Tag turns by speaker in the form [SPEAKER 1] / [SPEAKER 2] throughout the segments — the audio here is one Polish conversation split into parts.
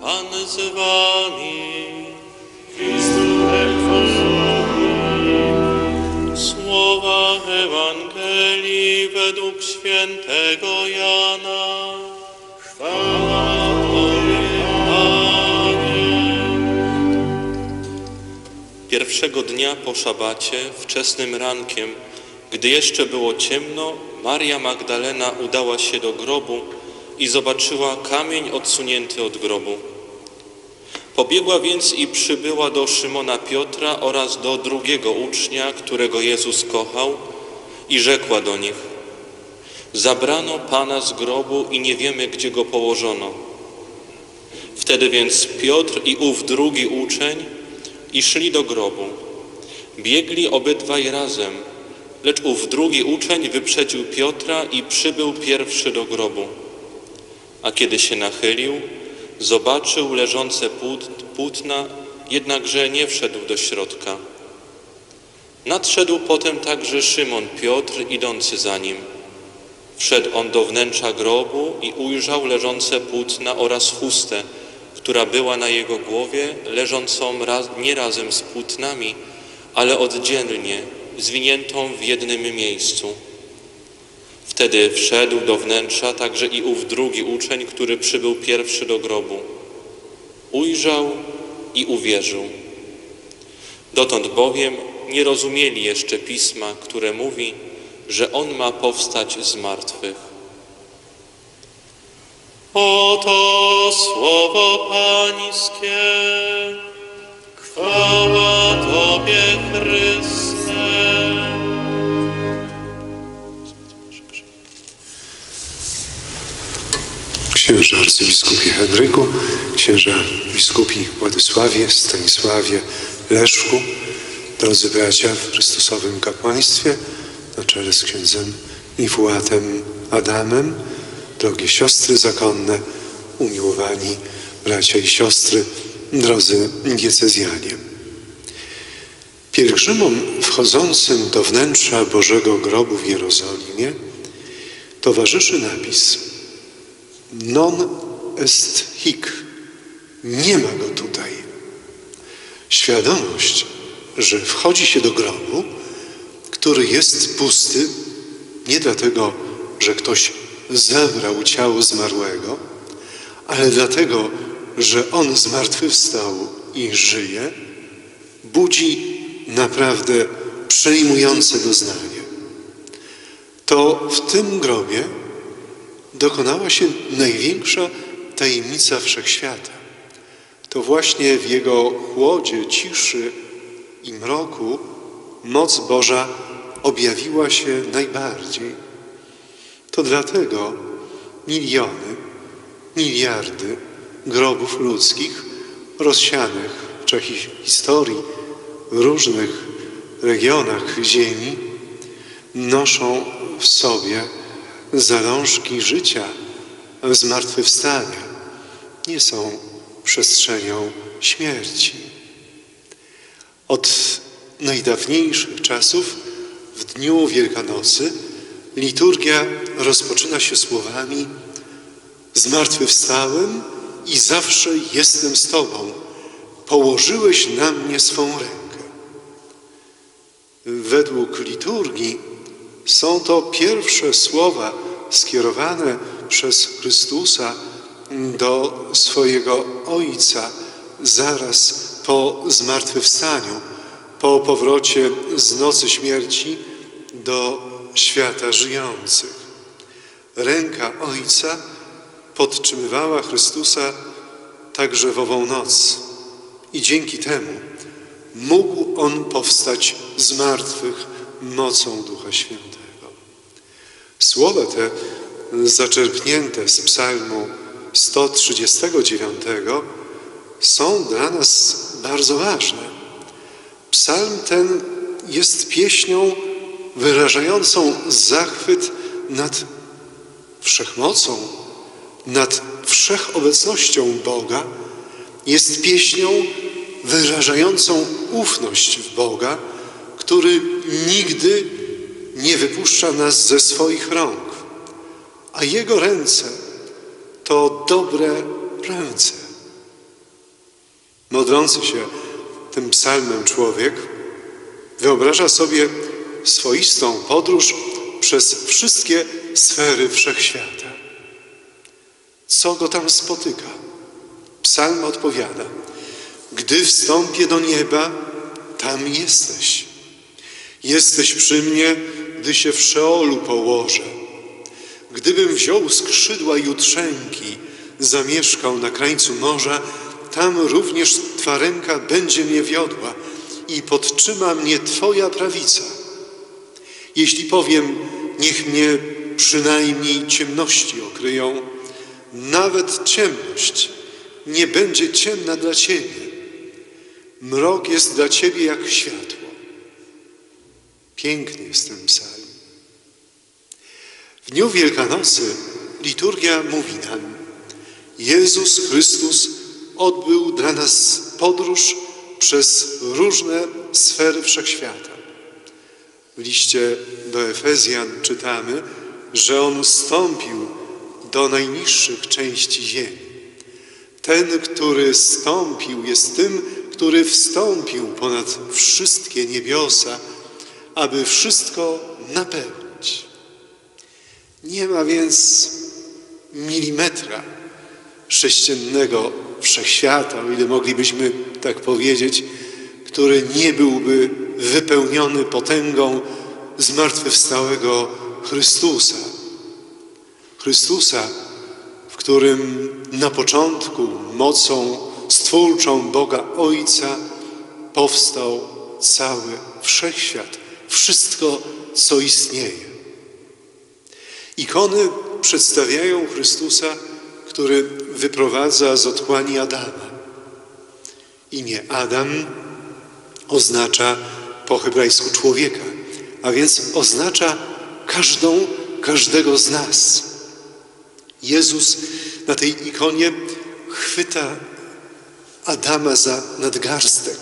[SPEAKER 1] Pan z wami. Słowa Ewangelii według świętego Jana. Chwała Tobie, Panie. Pierwszego dnia po szabacie, wczesnym rankiem, gdy jeszcze było ciemno, Maria Magdalena udała się do grobu i zobaczyła kamień odsunięty od grobu. Pobiegła więc i przybyła do Szymona Piotra oraz do drugiego ucznia, którego Jezus kochał, i rzekła do nich: Zabrano Pana z grobu i nie wiemy, gdzie go położono. Wtedy więc Piotr i ów drugi uczeń i szli do grobu. Biegli obydwaj razem, lecz ów drugi uczeń wyprzedził Piotra i przybył pierwszy do grobu. A kiedy się nachylił, zobaczył leżące płót, płótna, jednakże nie wszedł do środka. Nadszedł potem także Szymon Piotr, idący za nim. Wszedł on do wnętrza grobu i ujrzał leżące płótna oraz chustę, która była na jego głowie, leżącą raz, nie razem z płótnami, ale oddzielnie, zwiniętą w jednym miejscu. Wtedy wszedł do wnętrza także i ów drugi uczeń, który przybył pierwszy do grobu. Ujrzał i uwierzył. Dotąd bowiem nie rozumieli jeszcze pisma, które mówi, że on ma powstać z martwych. Oto słowo Pańskie. Chwała Tobie, Chryste.
[SPEAKER 2] Księża arcybiskupie Henryku, księża biskupi Władysławie, Stanisławie, Leszku, drodzy bracia w Chrystusowym kapłaństwie, na czele z księdzem Niwłatem Adamem, drogie siostry zakonne, umiłowani bracia i siostry, drodzy diecezjanie. Pielgrzymom wchodzącym do wnętrza Bożego Grobu w Jerozolimie towarzyszy napis – Non est hic. Nie ma go tutaj. Świadomość, że wchodzi się do grobu, który jest pusty, nie dlatego, że ktoś zabrał ciało zmarłego, ale dlatego, że on zmartwychwstał i żyje, budzi naprawdę przejmujące doznanie. To w tym grobie dokonała się największa tajemnica wszechświata. To właśnie w jego chłodzie, ciszy i mroku moc Boża objawiła się najbardziej. To dlatego miliony, miliardy grobów ludzkich rozsianych w czasie historii w różnych regionach Ziemi noszą w sobie zalążki życia, zmartwychwstania nie są przestrzenią śmierci. Od najdawniejszych czasów w dniu Wielkanocy liturgia rozpoczyna się słowami Zmartwychwstałem i zawsze jestem z Tobą. Położyłeś na mnie swą rękę. Według liturgii są to pierwsze słowa skierowane przez Chrystusa do swojego Ojca zaraz po zmartwychwstaniu, po powrocie z nocy śmierci do świata żyjących. Ręka Ojca podtrzymywała Chrystusa także w ową noc i dzięki temu mógł On powstać z martwych mocą Ducha Świętego. Słowa te zaczerpnięte z psalmu 139 są dla nas bardzo ważne. Psalm ten jest pieśnią wyrażającą zachwyt nad wszechmocą, nad wszechobecnością Boga. Jest pieśnią wyrażającą ufność w Boga, który nigdy nie wypuszcza nas ze swoich rąk, a Jego ręce to dobre ręce. Modlący się tym psalmem człowiek wyobraża sobie swoistą podróż przez wszystkie sfery wszechświata. Co go tam spotyka? Psalm odpowiada: Gdy wstąpię do nieba, tam jesteś. Jesteś przy mnie, gdy się w Szeolu położę. Gdybym wziął skrzydła jutrzenki, zamieszkał na krańcu morza, tam również Twa ręka będzie mnie wiodła i podtrzyma mnie Twoja prawica. Jeśli powiem, niech mnie przynajmniej ciemności okryją, nawet ciemność nie będzie ciemna dla Ciebie. Mrok jest dla Ciebie jak światło. Piękny jest ten psalm. W dniu Wielkanocy liturgia mówi nam, Jezus Chrystus odbył dla nas podróż przez różne sfery wszechświata. W liście do Efezjan czytamy, że On wstąpił do najniższych części ziemi. Ten, który stąpił, jest tym, który wstąpił ponad wszystkie niebiosa, aby wszystko napełnić. Nie ma więc milimetra sześciennego wszechświata, o ile moglibyśmy tak powiedzieć, który nie byłby wypełniony potęgą zmartwychwstałego Chrystusa. Chrystusa, w którym na początku mocą stwórczą Boga Ojca powstał cały wszechświat, wszystko, co istnieje. Ikony przedstawiają Chrystusa, który wyprowadza z otchłani Adama. Imię Adam oznacza po hebrajsku człowieka, a więc oznacza każdą, każdego z nas. Jezus na tej ikonie chwyta Adama za nadgarstek.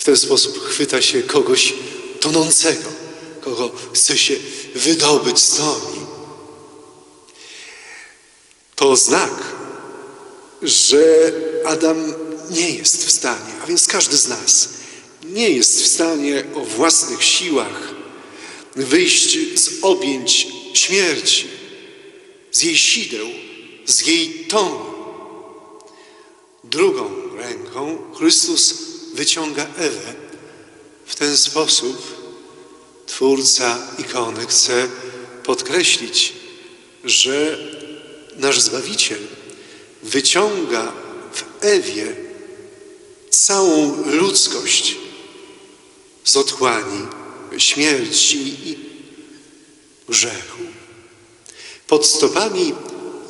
[SPEAKER 2] W ten sposób chwyta się kogoś tonącego, kogo chce się wydobyć z toni. To znak, że Adam nie jest w stanie, a więc każdy z nas nie jest w stanie o własnych siłach wyjść z objęć śmierci, z jej sideł, z jej tonu. Drugą ręką Chrystus wyciąga Ewę. W ten sposób Twórca ikony chce podkreślić, że nasz Zbawiciel wyciąga w Ewie całą ludzkość z otchłani śmierci i grzechu. Pod stopami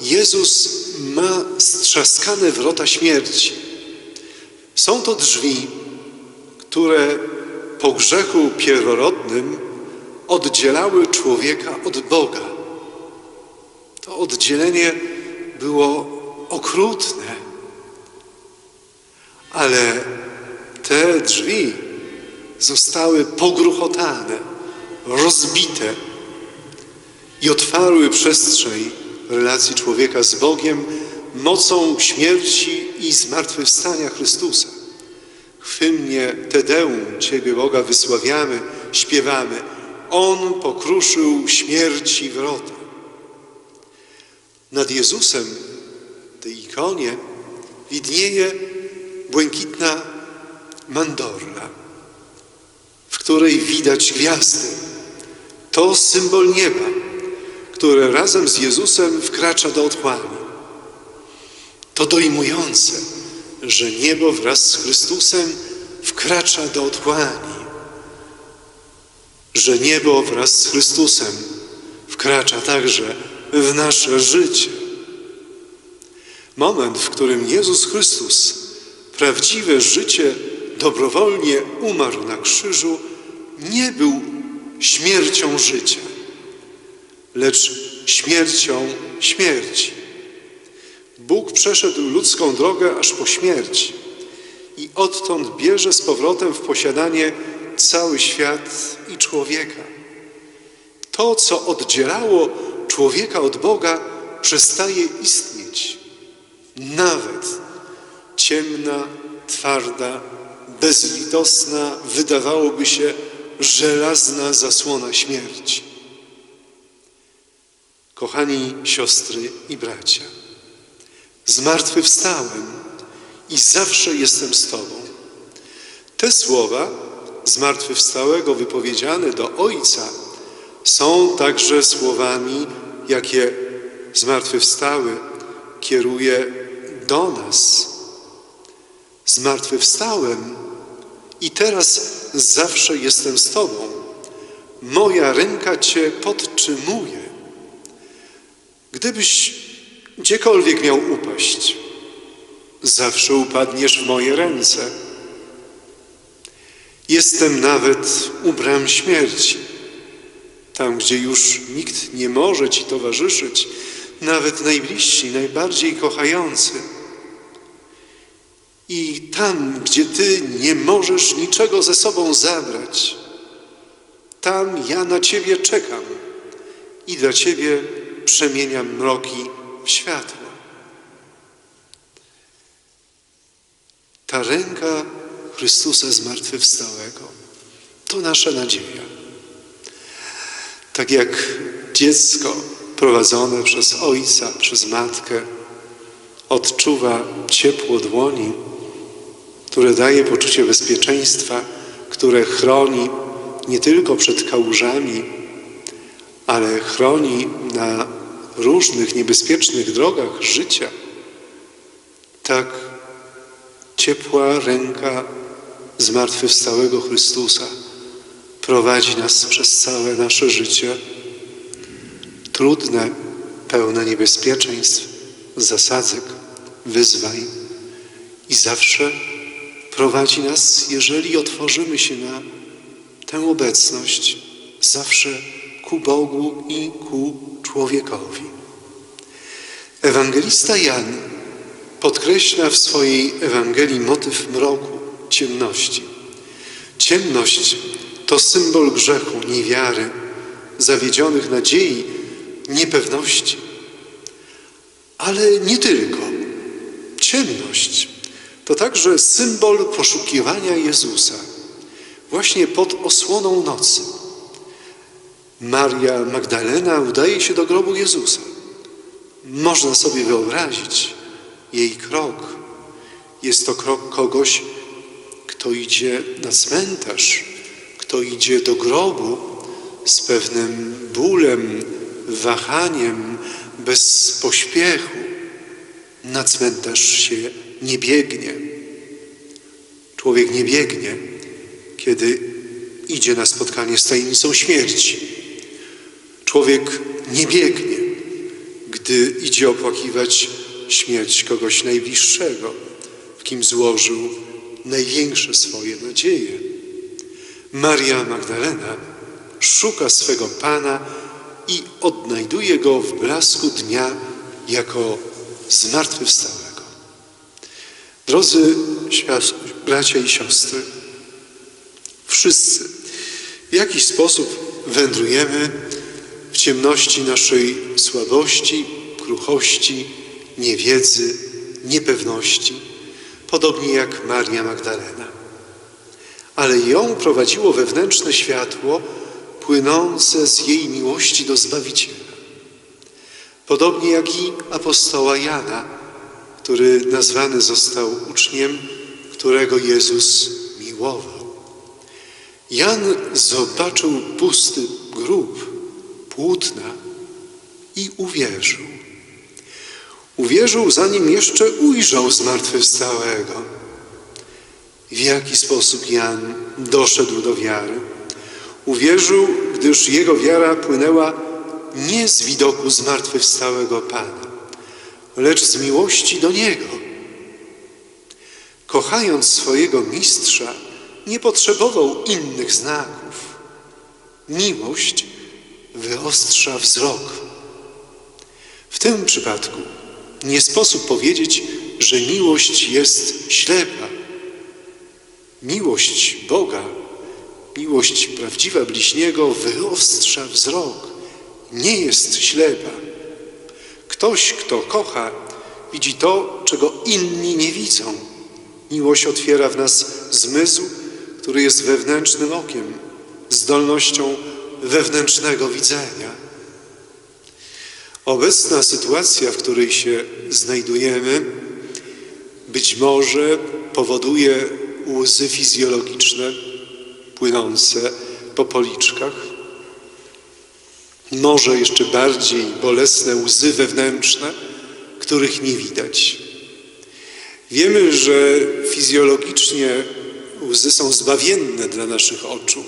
[SPEAKER 2] Jezus ma strzaskane wrota śmierci. Są to drzwi, które po grzechu pierworodnym oddzielały człowieka od Boga. To oddzielenie było okrutne, ale te drzwi zostały pogruchotane, rozbite i otwarły przestrzeń relacji człowieka z Bogiem mocą śmierci i zmartwychwstania Chrystusa. W hymnie Tedeum Ciebie Boga wysławiamy, śpiewamy. On pokruszył śmierci wrota. Nad Jezusem, tej ikonie, widnieje błękitna mandorla, w której widać gwiazdy. To symbol nieba, które razem z Jezusem wkracza do otchłani. To dojmujące, że niebo wraz z Chrystusem wkracza do otchłani, że niebo wraz z Chrystusem wkracza także w nasze życie. Moment, w którym Jezus Chrystus prawdziwe życie dobrowolnie umarł na krzyżu, nie był śmiercią życia, lecz śmiercią śmierci. Bóg przeszedł ludzką drogę aż po śmierć i odtąd bierze z powrotem w posiadanie cały świat i człowieka. To, co oddzielało człowieka od Boga, przestaje istnieć. Nawet ciemna, twarda, bezlitosna, wydawałoby się żelazna zasłona śmierci. Kochani siostry i bracia, zmartwychwstałem i zawsze jestem z Tobą. Te słowa zmartwychwstałego wypowiedziane do Ojca są także słowami, jakie zmartwychwstały kieruje do nas. Zmartwychwstałem i teraz zawsze jestem z Tobą. Moja ręka Cię podtrzymuje. Gdybyś gdziekolwiek miał upaść, zawsze upadniesz w moje ręce. Jestem nawet u bram śmierci, tam gdzie już nikt nie może Ci towarzyszyć, nawet najbliżsi, najbardziej kochający. I tam, gdzie Ty nie możesz niczego ze sobą zabrać, tam ja na Ciebie czekam i dla Ciebie przemieniam mroki światło. Ta ręka Chrystusa zmartwychwstałego to nasza nadzieja. Tak jak dziecko prowadzone przez ojca, przez matkę odczuwa ciepło dłoni, które daje poczucie bezpieczeństwa, które chroni nie tylko przed kałużami, ale chroni na różnych niebezpiecznych drogach życia. Tak ciepła ręka zmartwychwstałego Chrystusa prowadzi nas przez całe nasze życie, trudne, pełne niebezpieczeństw, zasadzek, wyzwań i zawsze prowadzi nas, jeżeli otworzymy się na tę obecność, zawsze ku Bogu i ku człowiekowi. Ewangelista Jan podkreśla w swojej Ewangelii motyw mroku, ciemności. Ciemność to symbol grzechu, niewiary, zawiedzionych nadziei, niepewności. Ale nie tylko. Ciemność to także symbol poszukiwania Jezusa, właśnie pod osłoną nocy. Maria Magdalena udaje się do grobu Jezusa. Można sobie wyobrazić jej krok. Jest to krok kogoś, kto idzie na cmentarz, kto idzie do grobu z pewnym bólem, wahaniem, bez pośpiechu. Na cmentarz się nie biegnie. Człowiek nie biegnie, kiedy idzie na spotkanie z tajemnicą śmierci. Człowiek nie biegnie, gdy idzie opłakiwać śmierć kogoś najbliższego, w kim złożył największe swoje nadzieje. Maria Magdalena szuka swego Pana i odnajduje go w blasku dnia jako zmartwychwstałego. Drodzy bracia i siostry, wszyscy w jakiś sposób wędrujemy w ciemności naszej słabości, kruchości, niewiedzy, niepewności, podobnie jak Maria Magdalena. Ale ją prowadziło wewnętrzne światło płynące z jej miłości do Zbawiciela. Podobnie jak i apostoła Jana, który nazwany został uczniem, którego Jezus miłował. Jan zobaczył pusty grób, płótna i uwierzył. Uwierzył, zanim jeszcze ujrzał zmartwychwstałego. W jaki sposób Jan doszedł do wiary? Uwierzył, gdyż jego wiara płynęła nie z widoku zmartwychwstałego Pana, lecz z miłości do Niego. Kochając swojego mistrza, nie potrzebował innych znaków. Miłość wyostrza wzrok. W tym przypadku nie sposób powiedzieć, że miłość jest ślepa. Miłość Boga, miłość prawdziwa bliźniego wyostrza wzrok, nie jest ślepa. Ktoś, kto kocha, widzi to, czego inni nie widzą. Miłość otwiera w nas zmysł, który jest wewnętrznym okiem, zdolnością wewnętrznego widzenia. Obecna sytuacja, w której się znajdujemy, być może powoduje łzy fizjologiczne płynące po policzkach, może jeszcze bardziej bolesne łzy wewnętrzne, których nie widać. Wiemy, że fizjologicznie łzy są zbawienne dla naszych oczu,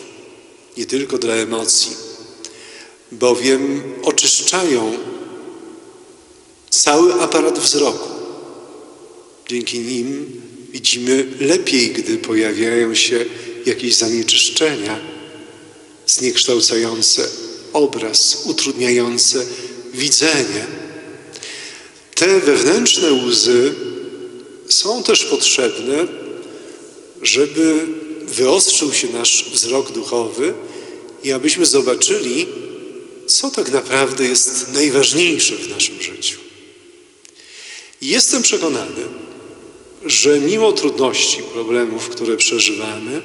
[SPEAKER 2] nie tylko dla emocji, bowiem oczyszczają cały aparat wzroku. Dzięki nim widzimy lepiej, gdy pojawiają się jakieś zanieczyszczenia zniekształcające obraz, utrudniające widzenie. Te wewnętrzne łzy są też potrzebne, żeby wyostrzył się nasz wzrok duchowy i abyśmy zobaczyli, co tak naprawdę jest najważniejsze w naszym życiu. I jestem przekonany, że mimo trudności, problemów, które przeżywamy,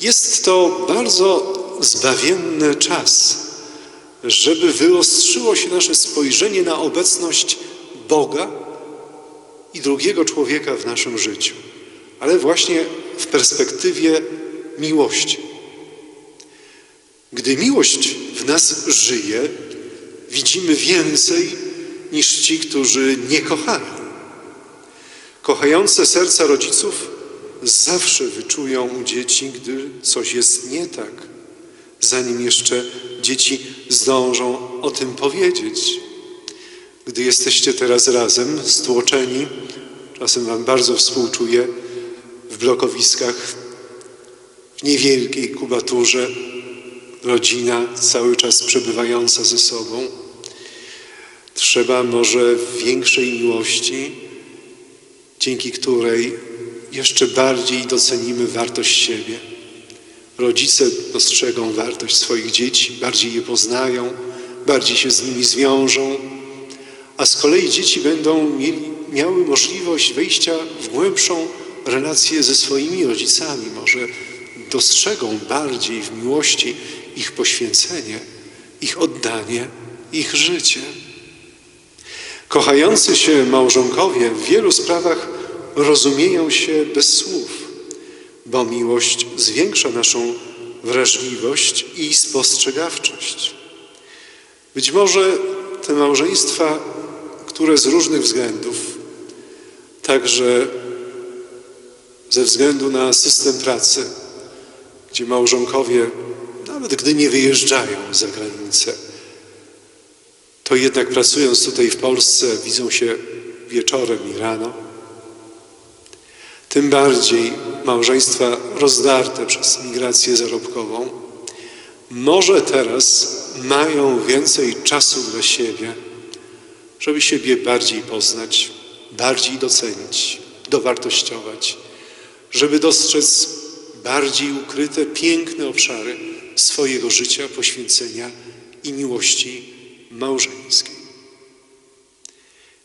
[SPEAKER 2] jest to bardzo zbawienny czas, żeby wyostrzyło się nasze spojrzenie na obecność Boga i drugiego człowieka w naszym życiu, ale właśnie w perspektywie miłości. Gdy miłość w nas żyje, widzimy więcej niż ci, którzy nie kochają. Kochające serca rodziców zawsze wyczują u dzieci, gdy coś jest nie tak, zanim jeszcze dzieci zdążą o tym powiedzieć. Gdy jesteście teraz razem, stłoczeni, czasem Wam bardzo współczuję, w blokowiskach, w niewielkiej kubaturze, rodzina cały czas przebywająca ze sobą. Trzeba może większej miłości, dzięki której jeszcze bardziej docenimy wartość siebie. Rodzice dostrzegą wartość swoich dzieci, bardziej je poznają, bardziej się z nimi zwiążą, a z kolei dzieci będą mieli, miały możliwość wejścia w głębszą relację ze swoimi rodzicami. Może dostrzegą bardziej w miłości ich poświęcenie, ich oddanie, ich życie. Kochający się małżonkowie w wielu sprawach rozumieją się bez słów, bo miłość zwiększa naszą wrażliwość i spostrzegawczość. Być może te małżeństwa, które z różnych względów, także ze względu na system pracy, gdzie małżonkowie, nawet gdy nie wyjeżdżają za granicę, to jednak pracując tutaj w Polsce, widzą się wieczorem i rano. Tym bardziej małżeństwa rozdarte przez migrację zarobkową, może teraz mają więcej czasu dla siebie, żeby siebie bardziej poznać, bardziej docenić, dowartościować, żeby dostrzec bardziej ukryte, piękne obszary swojego życia, poświęcenia i miłości małżeńskiej.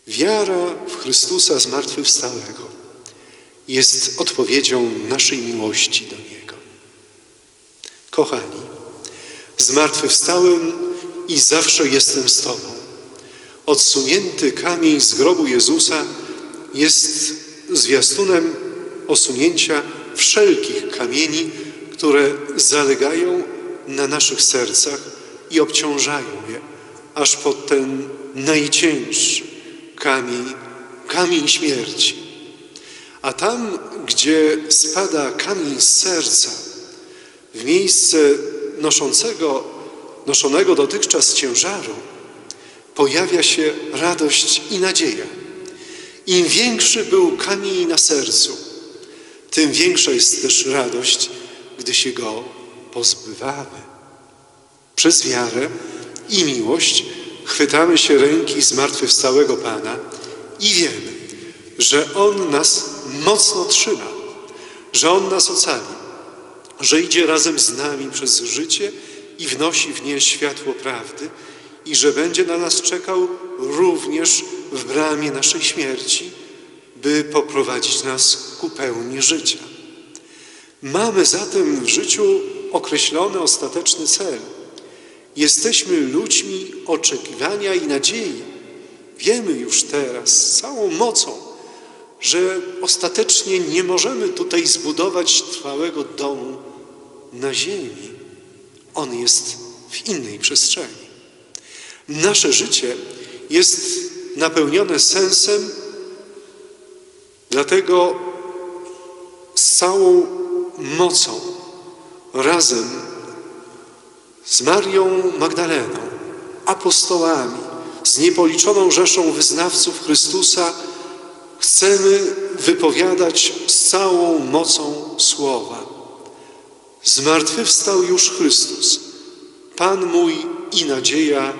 [SPEAKER 2] Wiara w Chrystusa zmartwychwstałego jest odpowiedzią naszej miłości do Niego. Kochani, zmartwychwstałem i zawsze jestem z Tobą. Odsunięty kamień z grobu Jezusa jest zwiastunem osunięcia wszelkich kamieni, które zalegają na naszych sercach i obciążają aż pod ten najcięższy kamień, kamień śmierci. A tam, gdzie spada kamień z serca, w miejsce noszącego, noszonego dotychczas ciężaru, pojawia się radość i nadzieja. Im większy był kamień na sercu, tym większa jest też radość, gdy się go pozbywamy. Przez wiarę i miłość chwytamy się ręki zmartwychwstałego Pana i wiemy, że On nas mocno trzyma, że On nas ocali, że idzie razem z nami przez życie i wnosi w nie światło prawdy i że będzie na nas czekał również w bramie naszej śmierci, by poprowadzić nas ku pełni życia. Mamy zatem w życiu określony ostateczny cel. Jesteśmy ludźmi oczekiwania i nadziei. Wiemy już teraz z całą mocą, że ostatecznie nie możemy tutaj zbudować trwałego domu na ziemi. On jest w innej przestrzeni. Nasze życie jest napełnione sensem, dlatego z całą mocą razem z Marią Magdaleną, apostołami, z niepoliczoną rzeszą wyznawców Chrystusa chcemy wypowiadać z całą mocą słowa. Zmartwychwstał już Chrystus, Pan mój i nadzieja